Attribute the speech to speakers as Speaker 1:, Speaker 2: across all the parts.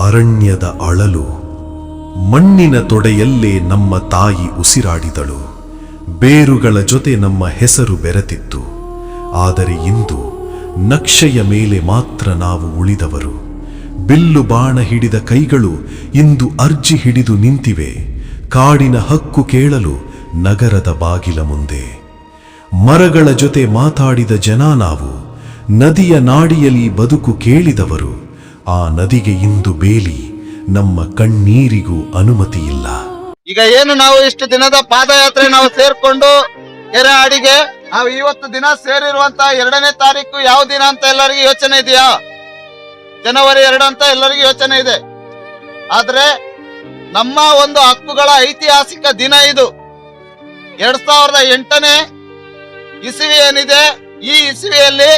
Speaker 1: ಅರಣ್ಯದ ಅಳಲು, ಮಣ್ಣಿನ ತೊಡೆಯಲ್ಲೇ ನಮ್ಮ ತಾಯಿ ಉಸಿರಾಡಿದಳು. ಬೇರುಗಳ ಜೊತೆ ನಮ್ಮ ಹೆಸರು ಬೆರೆತಿತ್ತು. ಆದರೆ ಇಂದು ನಕ್ಷೆಯ ಮೇಲೆ ಮಾತ್ರ ನಾವು ಉಳಿದವರು. ಬಿಲ್ಲು ಬಾಣ ಹಿಡಿದ ಕೈಗಳು ಇಂದು ಅರ್ಜಿ ಹಿಡಿದು ನಿಂತಿವೆ. ಕಾಡಿನ ಹಕ್ಕು ಕೇಳಲು ನಗರದ ಬಾಗಿಲ ಮುಂದೆ. ಮರಗಳ ಜೊತೆ ಮಾತಾಡಿದ ಜನ ನಾವು, ನದಿಯ ನಾಡಿಯಲ್ಲಿ ಬದುಕು ಕೇಳಿದವರು. ಆ ನದಿಗೆ ಇಂದು ಬೇಲಿ, ನಮ್ಮ ಕಣ್ಣೀರಿಗೂ ಅನುಮತಿ ಇಲ್ಲ
Speaker 2: ಈಗ ಏನು ನಾವು ಇಷ್ಟು ದಿನದ ಪಾದಯಾತ್ರೆ ನಾವು ಸೇರ್ಕೊಂಡು ಕೆರೆ ಅಡಿಗೆ, ನಾವು ಇವತ್ತು ದಿನ ಸೇರಿರುವಂತ ಎರಡನೇ ತಾರೀಕು ಯಾವ ದಿನ ಅಂತ ಎಲ್ಲರಿಗೂ ಯೋಚನೆ ಇದೆಯಾ? ಜನವರಿ ಎರಡು ಅಂತ ಎಲ್ಲರಿಗೂ ಯೋಚನೆ ಇದೆ. ಆದ್ರೆ ನಮ್ಮ ಒಂದು ಹಕ್ಕುಗಳ ಐತಿಹಾಸಿಕ ದಿನ ಇದು. ಎರಡ್ ಸಾವಿರದ ಎಂಟನೇ ಇಸವಿ ಏನಿದೆ, ಈ ಇಸವಿಯಲ್ಲಿ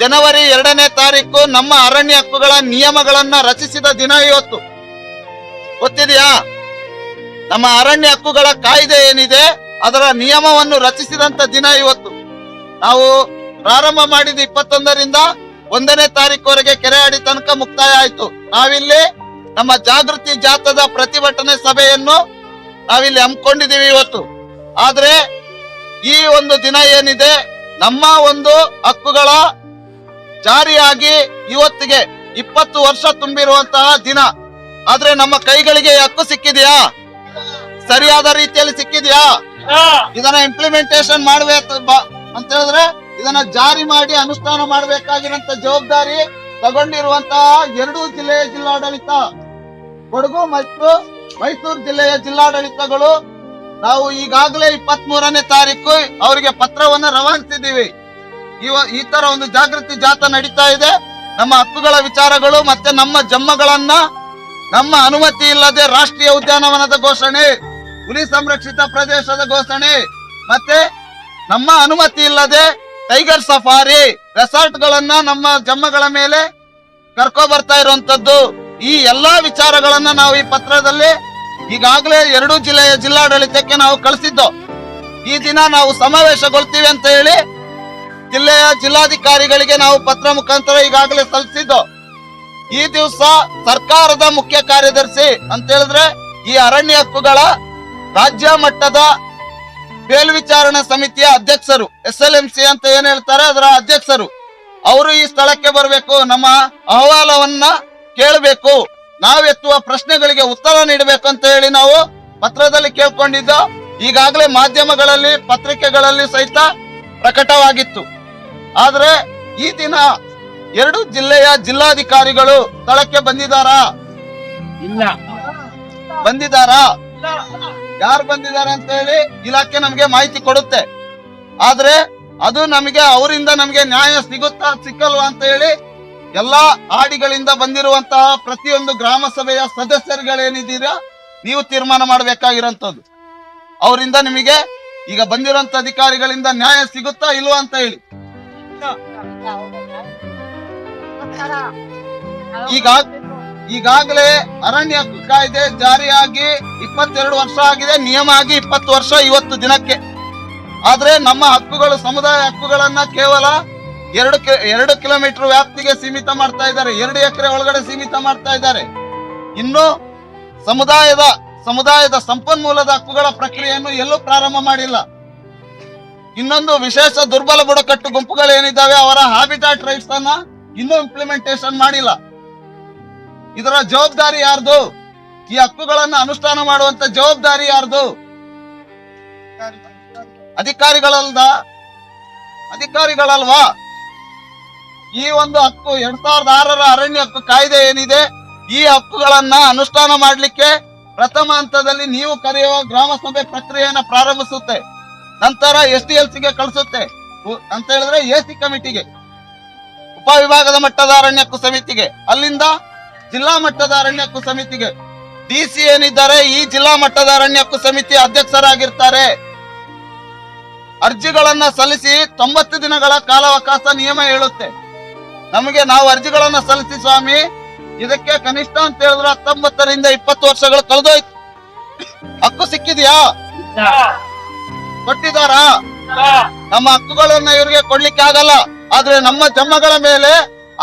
Speaker 2: ಜನವರಿ ಎರಡನೇ ತಾರೀಕು ನಮ್ಮ ಅರಣ್ಯ ಹಕ್ಕುಗಳ ನಿಯಮಗಳನ್ನ ರಚಿಸಿದ ದಿನ ಇವತ್ತು. ಗೊತ್ತಿದೆಯಾ? ನಮ್ಮ ಅರಣ್ಯ ಹಕ್ಕುಗಳ ಕಾಯ್ದೆ ಏನಿದೆ, ಅದರ ನಿಯಮವನ್ನು ರಚಿಸಿದಂತ ದಿನ ಇವತ್ತು. ನಾವು ಪ್ರಾರಂಭ ಮಾಡಿದ ಇಪ್ಪತ್ತೊಂದರಿಂದ ಒಂದನೇ ತಾರೀಕುವರೆಗೆ ಅಡಿ ತನಕ ಮುಕ್ತಾಯ ಆಯ್ತು. ನಾವಿಲ್ಲಿ ನಮ್ಮ ಜಾಗೃತಿ ಜಾಥದ ಪ್ರತಿಭಟನೆ ಸಭೆಯನ್ನು ನಾವಿಲ್ಲಿ ಹಮ್ಮಿಕೊಂಡಿದ್ದೀವಿ ಇವತ್ತು. ಆದ್ರೆ ಈ ಒಂದು ದಿನ ಏನಿದೆ, ನಮ್ಮ ಒಂದು ಹಕ್ಕುಗಳ ಜಾರಿಯಾಗಿ ಇವತ್ತಿಗೆ ಇಪ್ಪತ್ತು ವರ್ಷ ತುಂಬಿರುವಂತಹ ದಿನ. ಆದ್ರೆ ನಮ್ಮ ಕೈಗಳಿಗೆ ಹಕ್ಕು ಸಿಕ್ಕಿದೆಯಾ? ಸರಿಯಾದ ರೀತಿಯಲ್ಲಿ ಸಿಕ್ಕಿದ್ಯಾ? ಇದನ್ನ ಇಂಪ್ಲಿಮೆಂಟೇಶನ್ ಮಾಡ್ಬೇಕು ಅಂತ ಹೇಳಿದ್ರೆ ಇದನ್ನ ಜಾರಿ ಮಾಡಿ ಅನುಷ್ಠಾನ ಮಾಡಬೇಕಾಗಿರುವಂತ ಜವಾಬ್ದಾರಿ ತಗೊಂಡಿರುವಂತಹ ಎರಡೂ ಜಿಲ್ಲೆಯ ಜಿಲ್ಲಾಡಳಿತ. ಕೊಡಗು ಮತ್ತು ಮೈಸೂರು ಜಿಲ್ಲೆಯ ಜಿಲ್ಲಾಡಳಿತಗಳು ನಾವು ಈಗಾಗಲೇ ಇಪ್ಪತ್ತ್ ಮೂರನೇ ತಾರೀಕು ಅವರಿಗೆ ಪತ್ರವನ್ನ ರವಾನಿಸಿದ್ದೀವಿ. ಇವ ಈ ತರ ಒಂದು ಜಾಗೃತಿ ಜಾಥಾ ನಡೀತಾ ಇದೆ. ನಮ್ಮ ಹಕ್ಕುಗಳ ವಿಚಾರಗಳು ಮತ್ತೆ ನಮ್ಮ ಜಮ್ಮಗಳನ್ನ ನಮ್ಮ ಅನುಮತಿ ಇಲ್ಲದೆ ರಾಷ್ಟ್ರೀಯ ಉದ್ಯಾನವನದ ಘೋಷಣೆ, ಹುಲಿ ಸಂರಕ್ಷಿತ ಪ್ರದೇಶದ ಘೋಷಣೆ, ಮತ್ತೆ ನಮ್ಮ ಅನುಮತಿ ಇಲ್ಲದೆ ಟೈಗರ್ ಸಫಾರಿ ರೆಸಾರ್ಟ್ ಗಳನ್ನ ನಮ್ಮ ಜಮ್ಮಗಳ ಮೇಲೆ ಕರ್ಕೊ ಬರ್ತಾ ಇರುವಂತದ್ದು. ಈ ಎಲ್ಲಾ ವಿಚಾರಗಳನ್ನ ನಾವು ಈ ಪತ್ರದಲ್ಲಿ ಈಗಾಗಲೇ ಎರಡು ಜಿಲ್ಲೆಯ ಜಿಲ್ಲಾಡಳಿತಕ್ಕೆ ನಾವು ಕಳಿಸಿದ್ದು. ಈ ದಿನ ನಾವು ಸಮಾವೇಶಗೊಳ್ತೀವಿ ಅಂತ ಹೇಳಿ ಜಿಲ್ಲೆಯ ಜಿಲ್ಲಾಧಿಕಾರಿಗಳಿಗೆ ನಾವು ಪತ್ರ ಮುಖಾಂತರ ಈಗಾಗಲೇ ಸಲ್ಲಿಸಿದ್ದು, ಈ ದಿವಸ ಸರ್ಕಾರದ ಮುಖ್ಯ ಕಾರ್ಯದರ್ಶಿ ಅಂತ ಹೇಳಿದ್ರೆ ಈ ಅರಣ್ಯ ಹಕ್ಕುಗಳ ರಾಜ್ಯ ಮಟ್ಟದ ಮೇಲ್ವಿಚಾರಣಾ ಸಮಿತಿಯ ಅಧ್ಯಕ್ಷರು ಎಸ್ ಎಲ್ ಎಂ ಸಿ ಅಂತ ಏನ್ ಹೇಳ್ತಾರೆ ಅದರ ಅಧ್ಯಕ್ಷರು. ಅವರು ಈ ಸ್ಥಳಕ್ಕೆ ಬರಬೇಕು, ನಮ್ಮ ಅಹವಾಲವನ್ನ ಕೇಳಬೇಕು ನಾವೆತ್ತುವ ಪ್ರಶ್ನೆಗಳಿಗೆ ಉತ್ತರ ನೀಡಬೇಕು ಅಂತ ಹೇಳಿ ನಾವು ಪತ್ರದಲ್ಲಿ ಕೇಳ್ಕೊಂಡಿದ್ದ, ಈಗಾಗಲೇ ಮಾಧ್ಯಮಗಳಲ್ಲಿ, ಪತ್ರಿಕೆಗಳಲ್ಲಿ ಸಹಿತ ಪ್ರಕಟವಾಗಿತ್ತು. ಆದ್ರೆ ಈ ದಿನ ಎರಡು ಜಿಲ್ಲೆಯ ಜಿಲ್ಲಾಧಿಕಾರಿಗಳು ಸ್ಥಳಕ್ಕೆ ಬಂದಿದ್ದಾರಾ?
Speaker 3: ಇಲ್ಲ.
Speaker 2: ಬಂದಿದ್ದಾರಾ? ಯಾರು ಬಂದಿದ್ದಾರೆ ಅಂತ ಹೇಳಿ ಇಲಾಖೆ ನಮಗೆ ಮಾಹಿತಿ ಕೊಡುತ್ತೆ. ಆದ್ರೆ ಅದು ನಮಗೆ ಅವರಿಂದ ನಮಗೆ ನ್ಯಾಯ ಸಿಗುತ್ತಾ ಸಿಕ್ಕಲ್ವಾ ಅಂತ ಹೇಳಿ ಎಲ್ಲಾ ಹಾಡಿಗಳಿಂದ ಬಂದಿರುವಂತಹ ಪ್ರತಿಯೊಂದು ಗ್ರಾಮ ಸಭೆಯ ಸದಸ್ಯರುಗಳೇನಿದ್ದೀರಾ ನೀವು ತೀರ್ಮಾನ ಮಾಡಬೇಕಾಗಿರೋಂಥದ್ದು. ಅವರಿಂದ ನಿಮಗೆ ಈಗ ಬಂದಿರುವಂತ ಅಧಿಕಾರಿಗಳಿಂದ ನ್ಯಾಯ ಸಿಗುತ್ತಾ ಇಲ್ವಾ ಅಂತ ಹೇಳಿ. ಈಗ ಈಗಾಗಲೇ ಅರಣ್ಯ ಕಾಯ್ದೆ ಜಾರಿಯಾಗಿ ಇಪ್ಪತ್ತೆರಡು ವರ್ಷ ಆಗಿದೆ. ನಿಯಮ ಆಗಿ ಇಪ್ಪತ್ತು ವರ್ಷ ಇವತ್ತು ದಿನಕ್ಕೆ. ಆದ್ರೆ ನಮ್ಮ ಹಕ್ಕುಗಳು, ಸಮುದಾಯ ಹಕ್ಕುಗಳನ್ನ ಕೇವಲ ಎರಡು ಕಿ- ಎರಡು ಕಿಲೋಮೀಟರ್ ವ್ಯಾಪ್ತಿಗೆ ಸೀಮಿತ ಮಾಡ್ತಾ ಇದ್ದಾರೆ. ಎರಡು ಎಕರೆ ಒಳಗಡೆ ಸೀಮಿತ ಮಾಡ್ತಾ ಇದ್ದಾರೆ. ಇನ್ನು ಸಮುದಾಯದ ಸಮುದಾಯದ ಸಂಪನ್ಮೂಲದ ಹಕ್ಕುಗಳ ಪ್ರಕ್ರಿಯೆಯನ್ನು ಎಲ್ಲೂ ಪ್ರಾರಂಭ ಮಾಡಿಲ್ಲ. ಇನ್ನೊಂದು ವಿಶೇಷ ದುರ್ಬಲ ಬುಡಕಟ್ಟು ಗುಂಪುಗಳು ಏನಿದ್ದಾವೆ, ಅವರ ಹ್ಯಾಬಿಟಾಟ್ ರೈಟ್ಸ್ ಅನ್ನ ಇನ್ನೂ ಇಂಪ್ಲಿಮೆಂಟೇಶನ್ ಮಾಡಿಲ್ಲ. ಇದರ ಜವಾಬ್ದಾರಿ ಯಾರ್ದು? ಈ ಹಕ್ಕುಗಳನ್ನ ಅನುಷ್ಠಾನ ಮಾಡುವಂತ ಜವಾಬ್ದಾರಿ ಯಾರ್ದು? ಅಧಿಕಾರಿಗಳಲ್ದ? ಅಧಿಕಾರಿಗಳಲ್ವಾ? ಈ ಒಂದು ಹಕ್ಕು, ಎರಡ್ ಸಾವಿರದ ಆರರ ಅರಣ್ಯ ಹಕ್ಕು ಕಾಯ್ದೆ ಏನಿದೆ? ಈ ಹಕ್ಕುಗಳನ್ನ ಅನುಷ್ಠಾನ ಮಾಡಲಿಕ್ಕೆ ಪ್ರಥಮ ಹಂತದಲ್ಲಿ ನೀವು ಕರೆಯುವ ಗ್ರಾಮ ಸಭೆ ಪ್ರಕ್ರಿಯೆಯನ್ನ ಪ್ರಾರಂಭಿಸುತ್ತೆ. ನಂತರ ಎಸ್ ಡಿ ಎಲ್ ಸಿಗೆ ಕಳಿಸುತ್ತೆ. ಉ- ಅಂತ ಹೇಳಿದ್ರೆ ಎ ಸಿ ಕಮಿಟಿಗೆ, ಉಪವಿಭಾಗದ ಮಟ್ಟದ ಅರಣ್ಯ ಹಕ್ಕು ಸಮಿತಿಗೆ ಅಲ್ಲಿಂದ ಜಿಲ್ಲಾ ಮಟ್ಟದ ಅರಣ್ಯ ಹಕ್ಕು ಸಮಿತಿಗೆ ಡಿ ಸಿ ಏನಿದ್ದಾರೆ, ಈ ಜಿಲ್ಲಾ ಮಟ್ಟದ ಅರಣ್ಯ ಹಕ್ಕು ಸಮಿತಿ ಅಧ್ಯಕ್ಷರಾಗಿರ್ತಾರೆ. ಅರ್ಜಿಗಳನ್ನ ಸಲ್ಲಿಸಿ ತೊಂಬತ್ತು ದಿನಗಳ ಕಾಲಾವಕಾಶ ನಿಯಮ ಹೇಳುತ್ತೆ. ನಮಗೆ ನಾವು ಅರ್ಜಿಗಳನ್ನ ಸಲ್ಲಿಸಿ ಸ್ವಾಮಿ, ಇದಕ್ಕೆ ಕನಿಷ್ಠ ಅಂತ ಹೇಳಿದ್ರೆ ಹತ್ತೊಂಬತ್ತರಿಂದ ಇಪ್ಪತ್ತು ವರ್ಷಗಳು ಕಳೆದೋಯ್ತು. ಹಕ್ಕು ಸಿಕ್ಕಿದ್ಯಾ? ಕೊಟ್ಟಿದಾರಾ ನಮ್ಮ ಹಕ್ಕುಗಳನ್ನ ಇವರಿಗೆ ಕೊಡ್ಲಿಕ್ಕೆ ಆಗಲ್ಲ. ಆದ್ರೆ ನಮ್ಮ ಜಮ್ಮಗಳ ಮೇಲೆ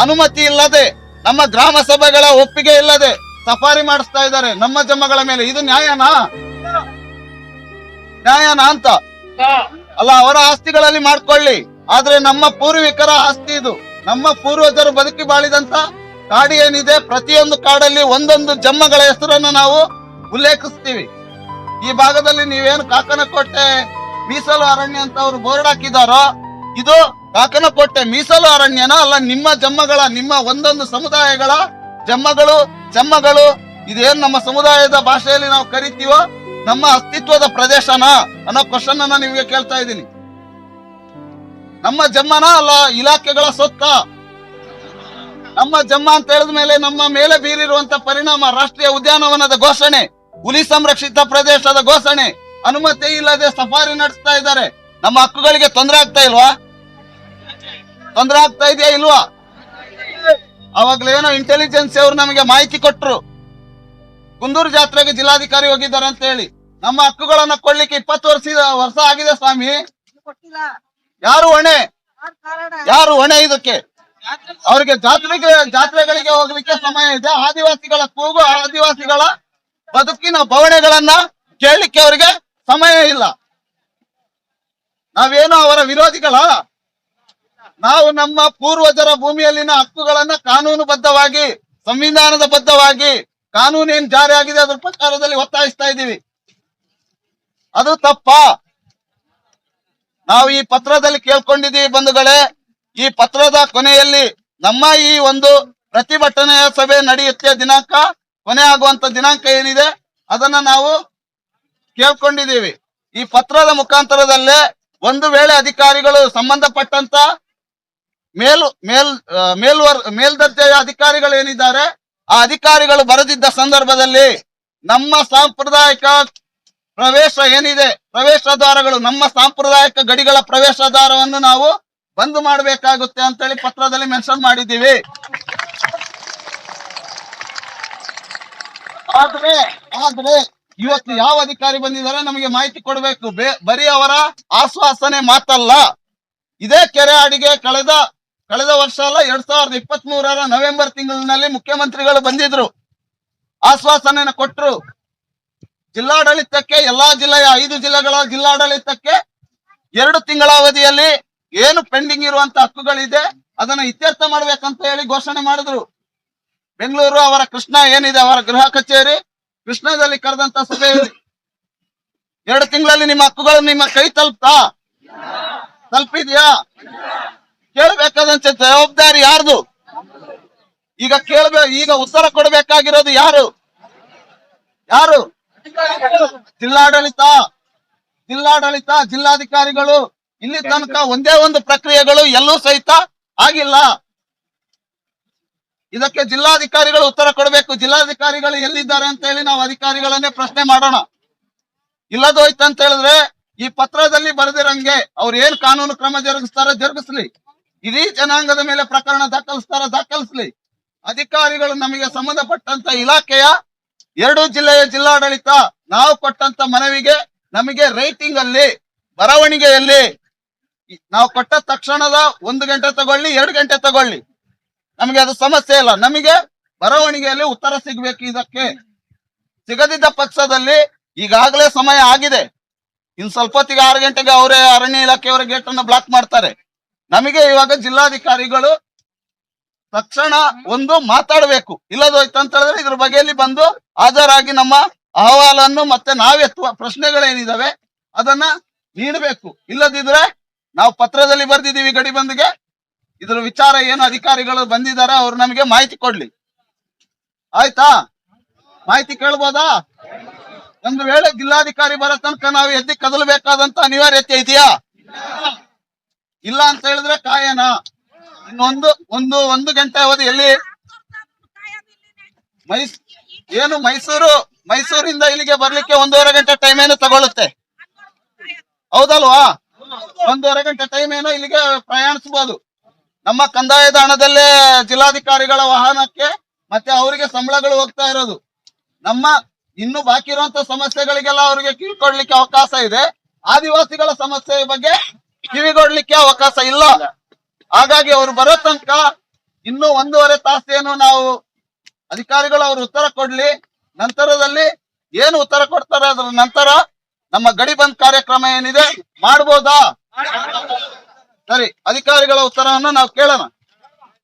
Speaker 2: ಅನುಮತಿ ಇಲ್ಲದೆ ನಮ್ಮ ಗ್ರಾಮ ಸಭೆಗಳ ಒಪ್ಪಿಗೆ ಇಲ್ಲದೆ ಸಫಾರಿ ಮಾಡಿಸ್ತಾ ಇದ್ದಾರೆ. ನಮ್ಮ ಜಮ್ಮಗಳ ಮೇಲೆ ಇದು ನ್ಯಾಯನಾ? ನ್ಯಾಯನಾ ಅಂತ? ಅಲ್ಲ ಅವರ ಆಸ್ತಿಗಳಲ್ಲಿ ಮಾಡ್ಕೊಳ್ಳಿ. ಆದ್ರೆ ನಮ್ಮ ಪೂರ್ವಿಕರ ಆಸ್ತಿ ಇದು. ನಮ್ಮ ಪೂರ್ವಜರು ಬದುಕಿ ಬಾಳಿದಂತ ಕಾಡು ಏನಿದೆ ಪ್ರತಿಯೊಂದು ಕಾಡಲ್ಲಿ ಒಂದೊಂದು ಜಮ್ಮಗಳ ಹೆಸರನ್ನು ನಾವು ಉಲ್ಲೇಖಿಸ್ತೀವಿ. ಈ ಭಾಗದಲ್ಲಿ ನೀವೇನು ಕಾಕನಕೋಟೆ ಮೀಸಲು ಅರಣ್ಯ ಅಂತ ಅವರು ಬೋರ್ಡ್ ಹಾಕಿದಾರೋ, ಇದು ಕಾಕನಕೋಟೆ ಮೀಸಲು ಅರಣ್ಯನ ಅಲ್ಲ, ನಿಮ್ಮ ಜಮ್ಮಗಳ, ನಿಮ್ಮ ಒಂದೊಂದು ಸಮುದಾಯಗಳ ಜಮ್ಮಗಳು ಜಮ್ಮಗಳು. ಇದೇನ್ ನಮ್ಮ ಸಮುದಾಯದ ಭಾಷೆಯಲ್ಲಿ ನಾವು ಕರಿತೀವೋ, ನಮ್ಮ ಅಸ್ತಿತ್ವದ ಪ್ರದೇಶನ ಅನ್ನೋ ಕ್ವಶನ್ ಅನ್ನ ನಿಮ್ಗೆ ಕೇಳ್ತಾ ಇದ್ದೀನಿ. ನಮ್ಮ ಜಮ್ಮನ ಅಲ್ಲ, ಇಲಾಖೆಗಳ ಸೊತ್ತ ನಮ್ಮ ಜಮ್ಮ ಅಂತ ಹೇಳಿದ ಮೇಲೆ ನಮ್ಮ ಮೇಲೆ ಬೀರಿರುವಂತ ಪರಿಣಾಮ ರಾಷ್ಟ್ರೀಯ ಉದ್ಯಾನವನದ ಘೋಷಣೆ, ಹುಲಿ ಸಂರಕ್ಷಿತ ಪ್ರದೇಶದ ಘೋಷಣೆ. ಅನುಮತಿ ಇಲ್ಲದೆ ಸಫಾರಿ ನಡೆಸ್ತಾ ಇದ್ದಾರೆ. ನಮ್ಮ ಹಕ್ಕುಗಳಿಗೆ ತೊಂದರೆ ಆಗ್ತಾ ಇಲ್ವಾ? ತೊಂದರೆ ಆಗ್ತಾ ಇದೆಯಾ ಇಲ್ವಾ? ಅವಾಗ್ಲೇನೋ ಇಂಟೆಲಿಜೆನ್ಸ್ ಅವರು ನಮಗೆ ಮಾಹಿತಿ ಕೊಟ್ರು. ಕುಂದೂರು ಜಾತ್ರೆಗೆ ಜಿಲ್ಲಾಧಿಕಾರಿ ಹೋಗಿದ್ದಾರೆ ಅಂತ ಹೇಳಿ. ನಮ್ಮ ಹಕ್ಕುಗಳನ್ನ ಕೊಡ್ಲಿಕ್ಕೆ ಇಪ್ಪತ್ತು ವರ್ಷ ವರ್ಷ ಆಗಿದೆ ಸ್ವಾಮಿ. ಯಾರು ಹೊಣೆ?
Speaker 3: ಯಾರು
Speaker 2: ಹೊಣೆ ಇದಕ್ಕೆ? ಅವ್ರಿಗೆ ಜಾತ್ರೆಗೆ, ಜಾತ್ರೆಗಳಿಗೆ ಹೋಗ್ಲಿಕ್ಕೆ ಸಮಯ ಇದೆ. ಆದಿವಾಸಿಗಳ ಕೂಗು, ಆದಿವಾಸಿಗಳ ಬದುಕಿನ ಬವಣೆಗಳನ್ನ ಕೇಳಲಿಕ್ಕೆ ಅವರಿಗೆ ಸಮಯ ಇಲ್ಲ. ನಾವೇನು ಅವರ ವಿರೋಧಿಗಳ? ನಾವು ನಮ್ಮ ಪೂರ್ವಜರ ಭೂಮಿಯಲ್ಲಿನ ಹಕ್ಕುಗಳನ್ನ ಕಾನೂನುಬದ್ಧವಾಗಿ, ಸಂವಿಧಾನದ ಬದ್ಧವಾಗಿ, ಕಾನೂನೇನ್ ಜಾರಿ ಆಗಿದೆ ಅದ್ರ ಪ್ರಕಾರದಲ್ಲಿ ಒತ್ತಾಯಿಸ್ತಾ ಇದ್ದೀವಿ. ಅದು ತಪ್ಪ. ನಾವು ಈ ಪತ್ರದಲ್ಲಿ ಕೇಳ್ಕೊಂಡಿದ್ದೀವಿ ಬಂಧುಗಳೇ, ಈ ಪತ್ರದ ಕೊನೆಯಲ್ಲಿ ನಮ್ಮ ಈ ಒಂದು ಪ್ರತಿಭಟನೆಯ ಸಭೆ ನಡೆಯುತ್ತೆ ದಿನಾಂಕ, ಕೊನೆ ಆಗುವಂತ ದಿನಾಂಕ ಏನಿದೆ, ಅದನ್ನ ನಾವು ಕೇಳ್ಕೊಂಡಿದ್ದೀವಿ. ಈ ಪತ್ರದ ಮುಖಾಂತರದಲ್ಲೇ ಒಂದು ವೇಳೆ ಅಧಿಕಾರಿಗಳು ಸಂಬಂಧಪಟ್ಟಂತ ಮೇಲ್ ಮೇಲ್ ಮೇಲ್ವರ್, ಮೇಲ್ದರ್ಜೆಯ ಅಧಿಕಾರಿಗಳು ಏನಿದ್ದಾರೆ, ಆ ಅಧಿಕಾರಿಗಳು ಬರೆದಿದ್ದ ಸಂದರ್ಭದಲ್ಲಿ ನಮ್ಮ ಸಾಂಪ್ರದಾಯಿಕ ಪ್ರವೇಶ ಏನಿದೆ, ಪ್ರವೇಶ ದ್ವಾರಗಳು, ನಮ್ಮ ಸಾಂಪ್ರದಾಯಿಕ ಗಡಿಗಳ ಪ್ರವೇಶ ದ್ವಾರವನ್ನು ನಾವು ಬಂದ್ ಮಾಡಬೇಕಾಗುತ್ತೆ ಅಂತೇಳಿ ಪತ್ರದಲ್ಲಿ ಮೆನ್ಷನ್ ಮಾಡಿದ್ದೀವಿ. ಆದ್ರೆ ಆದ್ರೆ ಇವತ್ತು ಯಾವ ಅಧಿಕಾರಿ ಬಂದಿದ್ದಾರೆ ನಮಗೆ ಮಾಹಿತಿ ಕೊಡಬೇಕು. ಬರೀ ಅವರ ಆಶ್ವಾಸನೆ ಮಾತಲ್ಲ. ಇದೇ ಕೆರೆ ಅಡಿಗೆ ಕಳೆದ ಕಳೆದ ವರ್ಷ ಅಲ್ಲ, ಎರಡ್ ಸಾವಿರದ ಇಪ್ಪತ್ತ್ ಮೂರರ ನವೆಂಬರ್ ತಿಂಗಳಿನಲ್ಲಿ ಮುಖ್ಯಮಂತ್ರಿಗಳು ಬಂದಿದ್ರು. ಆಶ್ವಾಸನೆನ ಕೊಟ್ಟರು ಜಿಲ್ಲಾಡಳಿತಕ್ಕೆ, ಎಲ್ಲಾ ಜಿಲ್ಲೆಯ ಐದು ಜಿಲ್ಲೆಗಳ ಜಿಲ್ಲಾಡಳಿತಕ್ಕೆ ಎರಡು ತಿಂಗಳ ಅವಧಿಯಲ್ಲಿ ಏನು ಪೆಂಡಿಂಗ್ ಇರುವಂತ ಹಕ್ಕುಗಳಿದೆ, ಅದನ್ನ ಇತ್ಯರ್ಥ ಮಾಡ್ಬೇಕಂತ ಹೇಳಿ ಘೋಷಣೆ ಮಾಡಿದ್ರು. ಬೆಂಗಳೂರು ಅವರ ಕೃಷ್ಣ ಏನಿದೆ, ಅವರ ಗೃಹ ಕಚೇರಿ ಕೃಷ್ಣದಲ್ಲಿ ಕರೆದಂತ ಸಭೆಯಲ್ಲಿ ಎರಡು ತಿಂಗಳಲ್ಲಿ ನಿಮ್ಮ ಹಕ್ಕುಗಳು ನಿಮ್ಮ ಕೈ ತಲುಪ್ತಾ? ತಲುಪಿದ್ಯಾ? ಕೇಳಬೇಕಾದಂತ ಜವಾಬ್ದಾರಿ ಯಾರ್ದು? ಈಗ ಕೇಳ್ಬೇಕು ಈಗ ಉತ್ತರ ಕೊಡಬೇಕಾಗಿರೋದು ಯಾರು? ಯಾರು? ಜಿಲ್ಲಾಡಳಿತ. ಜಿಲ್ಲಾಡಳಿತ, ಜಿಲ್ಲಾಧಿಕಾರಿಗಳು. ಇಲ್ಲಿ ತನಕ ಒಂದೇ ಒಂದು ಪ್ರಕ್ರಿಯೆಗಳು ಎಲ್ಲೂ ಸಹಿತ ಆಗಿಲ್ಲ. ಇದಕ್ಕೆ ಜಿಲ್ಲಾಧಿಕಾರಿಗಳು ಉತ್ತರ ಕೊಡಬೇಕು. ಜಿಲ್ಲಾಧಿಕಾರಿಗಳು ಎಲ್ಲಿದ್ದಾರೆ ಅಂತ ಹೇಳಿ ನಾವು ಅಧಿಕಾರಿಗಳನ್ನೇ ಪ್ರಶ್ನೆ ಮಾಡೋಣ. ಇಲ್ಲದೋಯ್ತು ಅಂತ ಹೇಳಿದ್ರೆ ಈ ಪತ್ರದಲ್ಲಿ ಬರೆದಿರಂಗೆ ಅವ್ರು ಏನ್ ಕಾನೂನು ಕ್ರಮ ಜರುಗಿಸ್ತಾರ ಜರುಗಿಸ್ಲಿ. ಇಡೀ ಜನಾಂಗದ ಮೇಲೆ ಪ್ರಕರಣ ದಾಖಲಿಸ್ತಾರ ದಾಖಲಿಸ್ಲಿ. ಅಧಿಕಾರಿಗಳು ನಮಗೆ ಸಂಬಂಧಪಟ್ಟಂತ ಇಲಾಖೆಯ ಎರಡು ಜಿಲ್ಲೆಯ ಜಿಲ್ಲಾಡಳಿತ ನಾವು ಕೊಟ್ಟಂತ ಮನವಿಗೆ ನಮಗೆ ರೈಟಿಂಗ್ ಅಲ್ಲಿ ಬರವಣಿಗೆಯಲ್ಲಿ ನಾವು ಕೊಟ್ಟ ತಕ್ಷಣದ ಒಂದು ಗಂಟೆ ತಗೊಳ್ಳಿ, ಎರಡು ಗಂಟೆ ತಗೊಳ್ಳಿ. ನಮಗೆ ಅದು ಸಮಸ್ಯೆ ಇಲ್ಲ ನಮಗೆ ಬರವಣಿಗೆಯಲ್ಲಿ ಉತ್ತರ ಸಿಗಬೇಕು ಇದಕ್ಕೆ. ಸಿಗದಿದ್ದ ಪಕ್ಷದಲ್ಲಿ ಈಗಾಗಲೇ ಸಮಯ ಆಗಿದೆ. ಇನ್ ಸ್ವಲ್ಪ ಹೊತ್ತಿಗೆ ಆರು ಗಂಟೆಗೆ ಅವರೇ ಅರಣ್ಯ ಇಲಾಖೆಯವರ ಗೇಟ್ ಅನ್ನ ಬ್ಲಾಕ್ ಮಾಡ್ತಾರೆ. ನಮಗೆ ಇವಾಗ ಜಿಲ್ಲಾಧಿಕಾರಿಗಳು ತಕ್ಷಣ ಒಂದು ಮಾತಾಡಬೇಕು. ಇಲ್ಲದೋಯ್ತು ಅಂತ ಹೇಳಿದ್ರೆ ಇದ್ರ ಬಗೆಯಲ್ಲಿ ಬಂದು ಹಾಜರಾಗಿ ನಮ್ಮ ಅಹವಾಲನ್ನು ಮತ್ತೆ ನಾವೆತ್ತುವ ಪ್ರಶ್ನೆಗಳೇನಿದಾವೆ ಅದನ್ನ ನೀಡಬೇಕು. ಇಲ್ಲದಿದ್ರೆ ನಾವು ಪತ್ರದಲ್ಲಿ ಬರ್ದಿದ್ದೀವಿ ಗಡಿ ಬಂದಿಗೆ. ಇದ್ರ ವಿಚಾರ ಏನು ಅಧಿಕಾರಿಗಳು ಬಂದಿದ್ದಾರೆ ಅವ್ರು ನಮಗೆ ಮಾಹಿತಿ ಕೊಡ್ಲಿ. ಆಯ್ತಾ? ಮಾಹಿತಿ ಕೇಳ್ಬೋದಾ? ಒಂದು ವೇಳೆ ಜಿಲ್ಲಾಧಿಕಾರಿ ಬರೋ ತನಕ ನಾವು ಎದ್ದಿ ಕದಲಬೇಕಾದಂತ ಅನಿವಾರ್ಯತೆ ಇದೆಯಾ? ಇಲ್ಲ ಅಂತ ಹೇಳಿದ್ರೆ ಕಾಯನ? ಇನ್ನೊಂದು, ಒಂದು ಒಂದು ಗಂಟೆ ಅವಧಿ ಎಲ್ಲಿ? ಮೈಸ್, ಏನು ಮೈಸೂರು, ಮೈಸೂರಿಂದ ಇಲ್ಲಿಗೆ ಬರ್ಲಿಕ್ಕೆ ಒಂದೂವರೆ ಗಂಟೆ ಟೈಮ್ ಏನು ತಗೊಳುತ್ತೆ? ಹೌದಲ್ವಾ? ಒಂದೂವರೆ ಗಂಟೆ ಟೈಮ್ ಏನೋ ಇಲ್ಲಿಗೆ ಪ್ರಯಾಣಿಸಬಹುದು ನಮ್ಮ ಕಂದಾಯದ ಹಣದಲ್ಲೇ ಜಿಲ್ಲಾಧಿಕಾರಿಗಳ ವಾಹನಕ್ಕೆ ಮತ್ತೆ ಅವರಿಗೆ ಸಂಬಳಗಳು ಹೋಗ್ತಾ ಇರೋದು. ನಮ್ಮ ಇನ್ನು ಬಾಕಿ ಇರುವಂತ ಸಮಸ್ಯೆಗಳಿಗೆಲ್ಲ ಅವರಿಗೆ ಕಿವಿಕೊಡ್ಲಿಕ್ಕೆ ಅವಕಾಶ ಇದೆ. ಆದಿವಾಸಿಗಳ ಸಮಸ್ಯೆ ಬಗ್ಗೆ ಕಿವಿಗೊಡ್ಲಿಕ್ಕೆ ಅವಕಾಶ ಇಲ್ಲ. ಹಾಗಾಗಿ ಅವರು ಬರೋ ತನಕ ಇನ್ನು ಒಂದೂವರೆ ತಾಸೇನು ನಾವು ಅಧಿಕಾರಿಗಳು ಅವರು ಉತ್ತರ ಕೊಡ್ಲಿ. ನಂತರದಲ್ಲಿ ಏನು ಉತ್ತರ ಕೊಡ್ತಾರೆ ಅದರ ನಂತರ ನಮ್ಮ ಗಡಿ ಬಂದ್ ಕಾರ್ಯಕ್ರಮ ಏನಿದೆ ಮಾಡ್ಬೋದಾ? ಸರಿ ಅಧಿಕಾರಿಗಳ ಉತ್ತರವನ್ನು ನಾವು ಕೇಳೋಣ.